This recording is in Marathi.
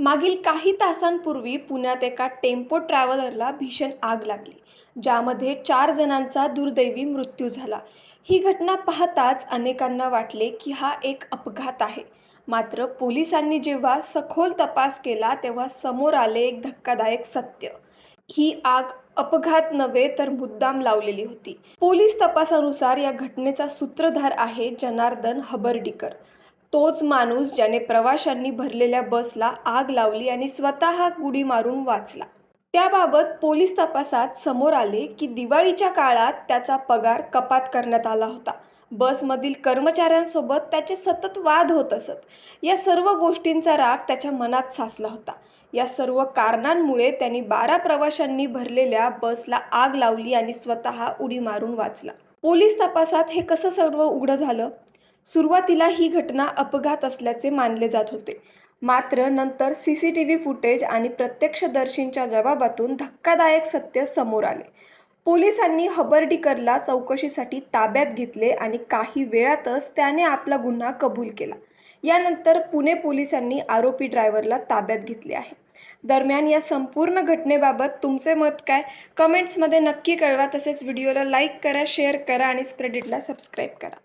मागील काही तासांपूर्वी पुण्यात एका टेम्पो ट्रॅव्हलरला भीषण आग लागली ज्यामध्ये चार जणांचा दुर्दैवी मृत्यू झाला. ही घटना पाहताच अनेकांना वाटले की हा एक अपघात आहे. मात्र पोलिसांनी जेव्हा सखोल तपास केला तेव्हा समोर आले एक धक्कादायक सत्य. ही आग अपघात नव्हे तर मुद्दाम लावलेली होती. पोलीस तपासानुसार या घटनेचा सूत्रधार आहे जनार्दन हबर्डीकर. तोच माणूस ज्याने प्रवाशांनी भरलेल्या बसला आग लावली आणि स्वतः गुडी मारून वाचला. त्याबाबत पोलीस तपासात समोर आले की दिवाळीच्या काळात त्याचा पगार कपात करण्यात आला होता. बसमधील कर्मचाऱ्यांसोबत त्याचे सतत वाद होत असत. या सर्व गोष्टींचा राग त्याच्या मनात साचला होता. या सर्व कारणांमुळे त्यांनी बारा प्रवाशांनी भरलेल्या बसला आग लावली आणि स्वतः उडी मारून वाचला. पोलीस तपासात हे कसं सर्व उघडं झालं? सुरुवातीला ही घटना अपघात असल्याचे मानले जात होते. मात्र नंतर C C T V footage आणि प्रत्यक्षदर्शींच्या जबाबातून धक्कादायक सत्य समोर आले. पोलिसांनी हबर्डीकरला चौकशीसाठी ताब्यात घेतले आणि काही वेळातच त्याने आपला गुन्हा कबूल केला. यानंतर पुणे पोलिसांनी आरोपी ड्रायव्हरला ताब्यात घेतले आहे. दरम्यान या संपूर्ण घटनेबाबत तुमचे मत काय? कमेंट्समध्ये नक्की कळवा. तसेच व्हिडिओला लाईक करा शेअर करा आणि स्प्रेडिटला सबस्क्राईब करा.